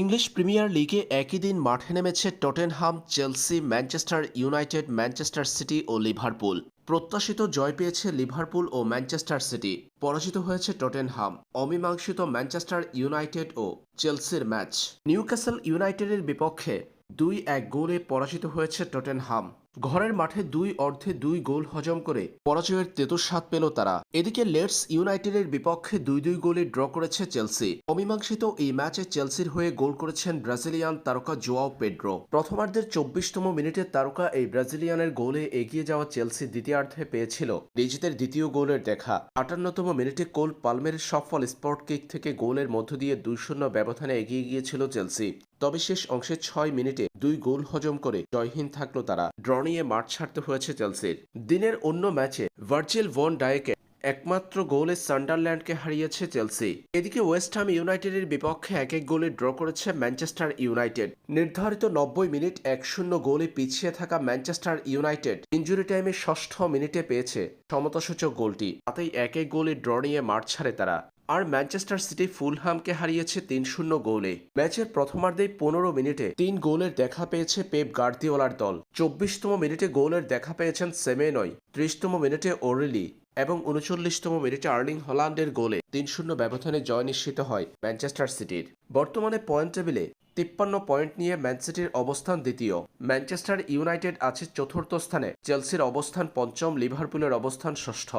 English premier লিগে একই দিন মাঠে নেমেছে Tottenham, Chelsea, Manchester United, Manchester City ও লিভারপুল। প্রত্যাশিত জয় পেয়েছে লিভারপুল ও ম্যানচেস্টার সিটি। পরাজিত হয়েছে টটেনহাম। অমীমাংসিত ম্যানচেস্টার ইউনাইটেড ও চেলসির ম্যাচ। নিউক্যাসল ইউনাইটেডের বিপক্ষে দুই এক গোলে পরাজিত হয়েছে টটেনহাম। ঘরের মাঠে দুই অর্ধে দুই গোল হজম করে পরাজয়ের তেতো স্বাদ পেল তারা। এদিকে লেটস ইউনাইটেডের বিপক্ষে দুই দুই গোলে ড্র করেছে চেলসি। অমীমাংসিত এই ম্যাচে চেলসির হয়ে গোল করেছেন ব্রাজিলিয়ান তারকা জোয়াও পেড্রো। প্রথমার্ধের চব্বিশতম মিনিটে তারকা এই ব্রাজিলিয়ানের গোলে এগিয়ে যাওয়া চেলসি দ্বিতীয়ার্ধে পেয়েছিল নিজেদের দ্বিতীয় গোলের দেখা। আটান্নতম মিনিটে কোল পালমের সফল স্পট কিক থেকে গোলের মধ্য দিয়ে দুই শূন্য ব্যবধানে এগিয়ে গিয়েছিল চেলসি। তবে শেষ অংশে ছয় মিনিটে দুই গোল হজম করে জয়হীন থাকল তারা। ড্র নিয়ে মাঠ ছাড়তে হয়েছে চেলসির। দিনের অন্য ম্যাচে ভার্জিল ভন ডায়েকে একমাত্র গোলে সান্ডারল্যান্ডকে হারিয়েছে চেলসি। এদিকে ওয়েস্ট হাম ইউনাইটেডের বিপক্ষে এক এক গোলে ড্র করেছে ম্যানচেস্টার ইউনাইটেড। নির্ধারিত নব্বই মিনিট এক শূন্য গোলে পিছিয়ে থাকা ম্যানচেস্টার ইউনাইটেড ইঞ্জুরি টাইমে ষষ্ঠ মিনিটে পেয়েছে সমতাসূচক গোলটি। তাতেই এক এক গোলে ড্র নিয়ে মাঠ ছাড়ে তারা। আর ম্যানচেস্টার সিটি ফুলহামকে হারিয়েছে তিন শূন্য গোলে। ম্যাচের প্রথমার্ধেই পনেরো মিনিটে তিন গোলের দেখা পেয়েছে পেপ গার্দিওলার দল। চব্বিশতম মিনিটে গোলের দেখা পেয়েছেন সেমেনয় ত্রিশতম মিনিটে ওরেলি এবং উনচল্লিশতম মিনিটে আর্লিং হল্যান্ডের গোলে তিন শূন্য ব্যবধানে জয় নিশ্চিত হয় ম্যানচেস্টার সিটির। বর্তমানে পয়েন্ট টেবিলে তিপ্পান্ন পয়েন্ট নিয়ে ম্যান সিটির অবস্থান দ্বিতীয়। ম্যানচেস্টার ইউনাইটেড আছে চতুর্থ স্থানে, চেলসির অবস্থান পঞ্চম, লিভারপুলের অবস্থান ষষ্ঠ।